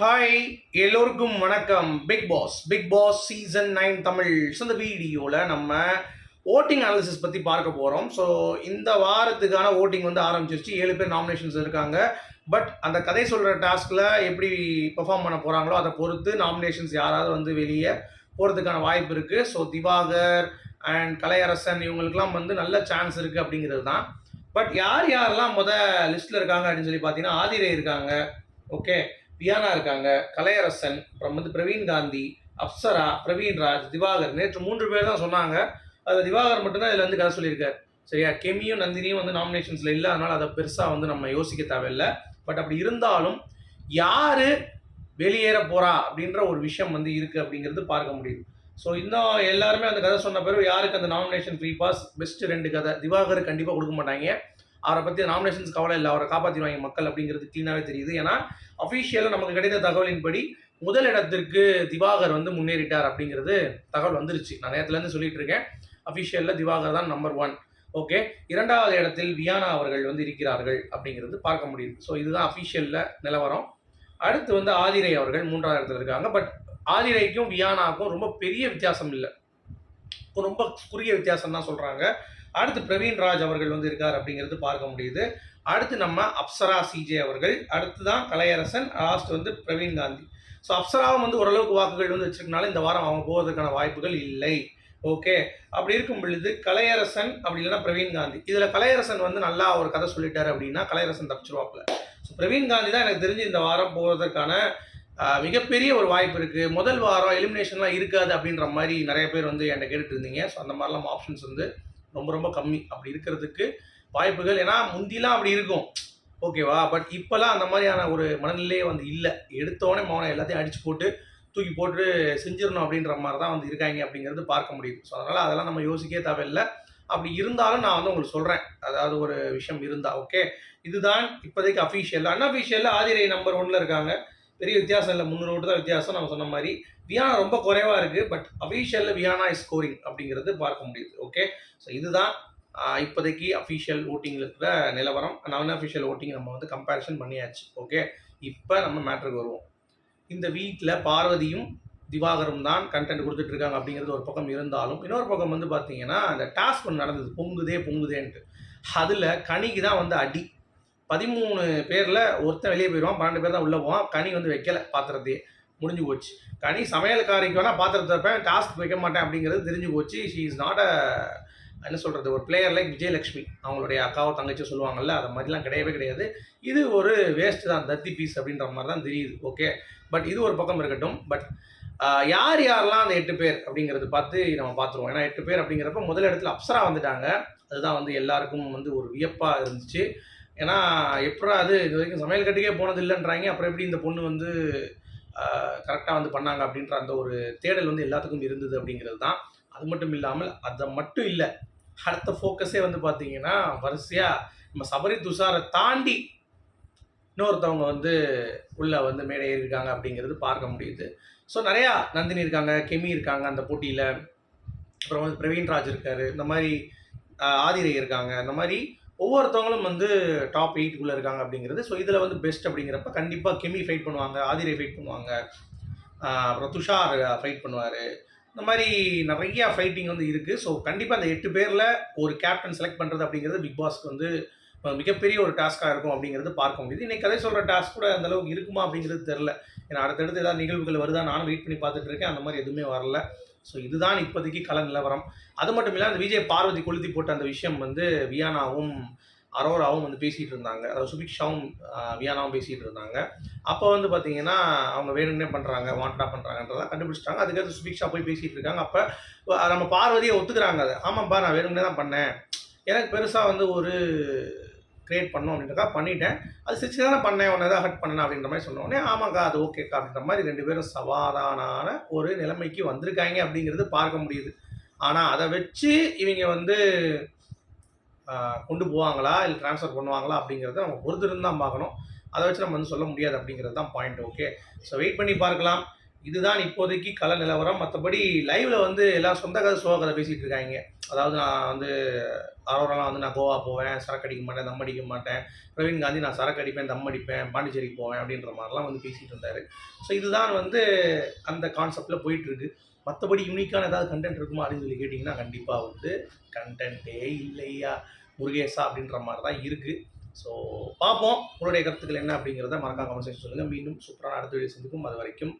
Hi எல்லோருக்கும் வணக்கம். Bigg Boss Bigg Boss season nine Tamil. So இந்த வீடியோவில் நம்ம ஓட்டிங் அனாலிசிஸ் பற்றி பார்க்க போகிறோம் ஸோ இந்த வாரத்துக்கான ஓட்டிங் வந்து ஆரம்பிச்சிருச்சு. ஏழு பேர் நாமினேஷன்ஸ் இருக்காங்க. பட் அந்த கதை சொல்கிற டாஸ்கில் எப்படி பெர்ஃபார்ம் பண்ண போகிறாங்களோ அதை பொறுத்து நாமினேஷன்ஸ் யாராவது வந்து வெளியே போகிறதுக்கான வாய்ப்பு இருக்குது ஸோ திவாகர் அண்ட் கலையரசன் இவங்களுக்குலாம் வந்து நல்ல சான்ஸ் இருக்குது அப்படிங்கிறது தான். பட் யார் யாரெல்லாம் முத லிஸ்ட்டில் இருக்காங்க அப்படின்னு சொல்லி பார்த்தீங்கன்னா ஆதிரே இருக்காங்க. ஓகே பியானா இருக்காங்க கலையரசன் அப்புறம் வந்து பிரவீன் காந்தி அப்சரா பிரவீன் ராஜ் திவாகர் நேற்று மூன்று பேர் தான் சொன்னாங்க. அது திவாகர் மட்டும்தான் இதில் வந்து கதை சொல்லியிருக்காரு. சரியா? கெமியும் நந்தினியும் வந்து நாமினேஷன்ஸில் இல்லை அதனால் அதை பெருசாக வந்து நம்ம யோசிக்க தேவையில்லை. பட் அப்படி இருந்தாலும் யார் வெளியேற போகிறா அப்படின்ற ஒரு விஷயம் வந்து இருக்குது அப்படிங்கிறது பார்க்க முடியுது. ஸோ இன்னும் எல்லாருமே அந்த கதை சொன்ன பிறகு யாருக்கு அந்த நாமினேஷன் ஃப்ரீ பாஸ் பெஸ்ட் ரெண்டு கதை. திவாகர் கண்டிப்பாக கொடுக்க மாட்டாங்க. அவரை பற்றி நாமினேஷன்ஸ் கவலை இல்லை. அவரை காப்பாற்றிடுவாங்க மக்கள் அப்படிங்கிறது க்ளீனாகவே தெரியுது. ஏன்னா அஃபீஷியலாக நமக்கு கிடைத்த தகவலின்படி முதல் இடத்திற்கு திவாகர் வந்து முன்னேறிட்டார் அப்படிங்கிறது தகவல் வந்துருச்சு. நான் நேரத்துலேருந்து சொல்லிட்டு இருக்கேன். அஃபிஷியலில் திவாகர் தான் நம்பர் ஒன் ஓகே இரண்டாவது இடத்தில் வியானா அவர்கள் வந்து இருக்கிறார்கள் அப்படிங்கிறது பார்க்க முடியுது. ஸோ இதுதான் அஃபிஷியலில் நிலவரம். அடுத்து வந்து ஆதிரை அவர்கள் மூன்றாவது இடத்துல இருக்காங்க. பட் ஆதிரைக்கும் வியானாக்கும் ரொம்ப பெரிய வித்தியாசம் இல்லை. ரொம்ப குறுகிய வித்தியாசம் தான் சொல்கிறாங்க அடுத்து பிரவீன் ராஜ் அவர்கள் வந்து இருக்கார் அப்படிங்கிறது பார்க்க முடியுது. அடுத்து நம்ம அப்சரா சிஜே அவர்கள் அடுத்து தான் கலையரசன் லாஸ்ட் வந்து பிரவீன் காந்தி. ஸோ அப்சராவும் வந்து ஓரளவுக்கு வாக்குகள் வந்து வச்சிருக்கனால இந்த வாரம் அவங்க போவதற்கான வாய்ப்புகள் இல்லை. ஓகே அப்படி இருக்கும் பொழுது கலையரசன் அப்படி இல்லைன்னா பிரவீன் காந்தி. இதில் கலையரசன் வந்து நல்லா ஒரு கதை சொல்லிட்டாரு அப்படின்னா கலையரசன் தப்பிச்சிருவாப்புல. ஸோ பிரவீன் காந்தி தான் எனக்கு தெரிஞ்சு இந்த வாரம் போவதற்கான மிகப்பெரிய ஒரு வாய்ப்பு இருக்குது முதல் வாரம் எலிமினேஷன்லாம் இருக்காது அப்படின்ற மாதிரி நிறைய பேர் வந்து என்கிட்ட கேட்டுட்டு இருந்தீங்க ஸோ அந்த மாதிரிலாம் ஆப்ஷன்ஸ் வந்து ரொம்ப ரொம்ப கம்மி. அப்படி இருக்கிறதுக்கு வாய்ப்புகள் ஏன்னா முந்திலாம் அப்படி இருக்கும். ஓகேவா பட் இப்போலாம் அந்த மாதிரியான ஒரு மனநிலையே வந்து இல்லை. எடுத்தோடனே மௌனம் எல்லாத்தையும் அடிச்சு போட்டு தூக்கி போட்டு செஞ்சிடணும் அப்படின்ற மாதிரி தான் வந்து இருக்காங்க அப்படிங்கிறது பார்க்க முடியுது. ஸோ அதனால் அதெல்லாம் நம்ம யோசிக்கவே தேவையில்லை. அப்படி இருந்தாலும் நான் வந்து உங்களுக்கு சொல்கிறேன் அதாவது ஒரு விஷயம் இருந்தால் ஓகே இதுதான் இப்போதைக்கு அஃபீஷியல் அன்அஃபீஷியலில் ஆதிரை நம்பர் ஒன்ல இருக்காங்க. பெரிய வித்தியாசம் இல்லை. முந்நூறு ஓட்டு தான் வித்தியாசம். நம்ம சொன்ன மாதிரி வியானா ரொம்ப குறைவாக இருக்குது பட் அஃபீஷியலில் வியானா இஸ் ஸ்கோரிங் அப்படிங்கிறது பார்க்க முடியுது. ஓகே ஸோ இதுதான் இப்போதைக்கு அஃபீஷியல் ஓட்டிங்கில் இருக்கிற நிலவரம். நான் அஃபீஷியல் ஓட்டிங் நம்ம வந்து கம்பேரிஷன் பண்ணியாச்சு. ஓகே இப்போ நம்ம மேட்ருக்கு வருவோம். இந்த வீட்டில் பார்வதியும் திவாகரும் தான் கண்டென்ட் கொடுத்துட்ருக்காங்க அப்படிங்கிறது ஒரு பக்கம் இருந்தாலும் இன்னொரு பக்கம் வந்து பார்த்தீங்கன்னா அந்த டாஸ்க் ஒன்று நடந்தது. பொங்குதே பொங்குதேன்ட்டு. அதில் கனிக்கு தான் வந்து அடி. பதிமூணு பேரில் ஒருத்தன் வெளியே போயிடுவான் பன்னெண்டு பேர் தான் உள்ளே போவான். கனி வந்து வைக்கல பாத்திரத்தையே. முடிஞ்சு போச்சு. கனி சமையல்காரிக்கு வேணால் பாத்திரத்தை வைப்பேன் டாஸ்க் வைக்க மாட்டேன் அப்படிங்கிறது தெரிஞ்சு போச்சு. ஷீ இஸ் நாட் அ என்ன சொல்கிறது ஒரு பிளேயர் லைக் விஜயலட்சுமி. அவங்களுடைய அக்காவோ தங்கச்சியோ சொல்லுவாங்கல்ல அது மாதிரிலாம் கிடையவே கிடையாது. இது ஒரு வேஸ்ட் தான் தத்தி பீஸ் அப்படின்ற மாதிரி தான் தெரியுது ஓகே பட் இது ஒரு பக்கம் இருக்கட்டும். பட் யார் யாரெல்லாம் அந்த எட்டு பேர் அப்படிங்கிறது பார்த்து நம்ம பார்த்துருவோம் ஏன்னா எட்டு பேர் அப்படிங்கிறப்ப முதல் இடத்துல அப்சரா வந்துட்டாங்க. அதுதான் வந்து எல்லாருக்கும் வந்து ஒரு வியப்பாக இருந்துச்சு. ஏன்னா எப்படா அது இது வரைக்கும் சமையல் கட்டுக்கே போனது இல்லைன்றாங்க அப்புறம் எப்படி இந்த பொண்ணு வந்து கரெக்டாக வந்து பண்ணாங்க அப்படின்ற அந்த ஒரு தேடல் வந்து எல்லாத்துக்கும் இருந்தது அப்படிங்கிறது தான். அது மட்டும் இல்லாமல் அதை மட்டும் இல்லை அடுத்த ஃபோக்கஸே வந்து பார்த்தீங்கன்னா வரிசையாக நம்ம சபரி துஷாரை தாண்டி இன்னொருத்தவங்க வந்து உள்ளே வந்து மேடை இருக்காங்க அப்படிங்கிறது பார்க்க முடியுது. ஸோ நிறையா நந்தினி இருக்காங்க கெமி இருக்காங்க அந்த போட்டியில். அப்புறம் வந்து பிரவீன் ராஜ் இருக்காரு. இந்த மாதிரி ஆதிரை இருக்காங்க. இந்த மாதிரி ஒவ்வொருத்தவங்களும் வந்து டாப் எயிட்டுக்குள்ளே இருக்காங்க அப்படிங்கிறது. ஸோ இதில் வந்து பெஸ்ட் அப்படிங்கிறப்ப கண்டிப்பாக கெமி ஃபைட் பண்ணுவாங்க ஆதிரை ஃபைட் பண்ணுவாங்க அப்புறம் துஷார் ஃபைட் பண்ணுவார். இந்த மாதிரி நிறையா ஃபைட்டிங் வந்து இருக்குது ஸோ கண்டிப்பாக அந்த எட்டு பேரில் ஒரு கேப்டன் செலக்ட் பண்ணுறது அப்படிங்கிறது பிக் பாஸ்க்கு வந்து மிகப்பெரிய ஒரு டாஸ்க்காக இருக்கும் அப்படிங்கிறது பார்க்க முடியுது. இன்றைக்கி கதை சொல்கிற டாஸ்க் கூட அந்த அளவுக்கு இருக்குமா அப்படிங்கிறது தெரில ஏன்னா அடுத்தடுத்து ஏதாவது நிகழ்வுகள் வருதா? நானும் வெயிட் பண்ணி பார்த்துட்டு இருக்கேன். அந்த மாதிரி எதுவுமே வரல. ஸோ இதுதான் இப்போதைக்கு கள நிலவரம். அது மட்டும் இல்லை அந்த விஜய் பார்வதி கொளுத்தி போட்ட அந்த விஷயம் வந்து வியானாவும் அரோராவும் வந்து பேசிகிட்டு இருந்தாங்க. அதாவது சுபிக்ஷாவும் வியானாவும் பேசிகிட்டு இருந்தாங்க. அப்போ வந்து பார்த்தீங்கன்னா அவங்க வேணும்னே பண்ணுறாங்க வாண்டடாக பண்ணுறாங்கன்றதை கண்டுபிடிச்சிட்டாங்க. அதுக்கடுத்து சுபிக்ஷா போய் பேசிகிட்டு இருக்காங்க. அப்போ நம்ம பார்வதியை ஒத்துக்கிறாங்க அதை. ஆமாம்ப்பா நான் வேணும்னே தான் பண்ணேன். எனக்கு பெருசாக வந்து ஒரு கிரியேட் பண்ணோம் அப்படின்றக்கா பண்ணிட்டேன். அது சிரிச்சு தானே பண்ணேன் உன்னை எதாவது ஹர்ட் பண்ணேன் அப்படின்ற மாதிரி சொன்னோடனே ஆமாக்கா அது ஓகேக்கா அப்படின்ற மாதிரி ரெண்டு பேரும் சவாதான ஒரு நிலைமைக்கு வந்திருக்காங்க அப்படிங்கிறது பார்க்க முடியுது. ஆனால் அதை வச்சு இவங்க வந்து கொண்டு போவாங்களா? இல்லை ட்ரான்ஸ்ஃபர் பண்ணுவாங்களா? அப்படிங்கிறத நம்ம பொறுத்திருந்து தான் பார்க்கணும். அதை வச்சு நம்ம வந்து சொல்ல முடியாது அப்படிங்கிறது தான் பாயிண்ட் ஓகே ஸோ வெயிட் பண்ணி பார்க்கலாம். இதுதான் இப்போதைக்கு கள நிலவரம். மற்றபடி லைவில் வந்து எல்லாம் சொந்த கதை சோக கதை பேசிகிட்டு இருக்காங்க. அதாவது நான் வந்து ஆரோரெல்லாம் வந்து நான் கோவா போவேன் சரக்கு அடிக்க மாட்டேன் தம் அடிக்க மாட்டேன். பிரவீன் காந்தி நான் சரக்கு அடிப்பேன் தம் அடிப்பேன் பாண்டிச்சேரிக்கு போவேன் அப்படின்ற மாதிரிலாம் வந்து பேசிகிட்டு இருந்தார். ஸோ இதுதான் வந்து அந்த கான்செப்டில் போயிட்டுருக்கு. மற்றபடி யூனிக்கான ஏதாவது கண்டென்ட் இருக்குமா அப்படின்னு சொல்லி கேட்டிங்கன்னா கண்டிப்பாக வந்து கண்டென்ட்டே இல்லையா? முருகேசா அப்படின்ற மாதிரி தான் இருக்குது ஸோ பார்ப்போம். உங்களுடைய கருத்துக்கள் என்ன அப்படிங்கிறத மறக்காம கமெண்ட் செக்ஷன் சொல்லுங்கள் மீண்டும் சூப்பரான அடுத்த வீடியோ சந்திக்கும். அது வரைக்கும்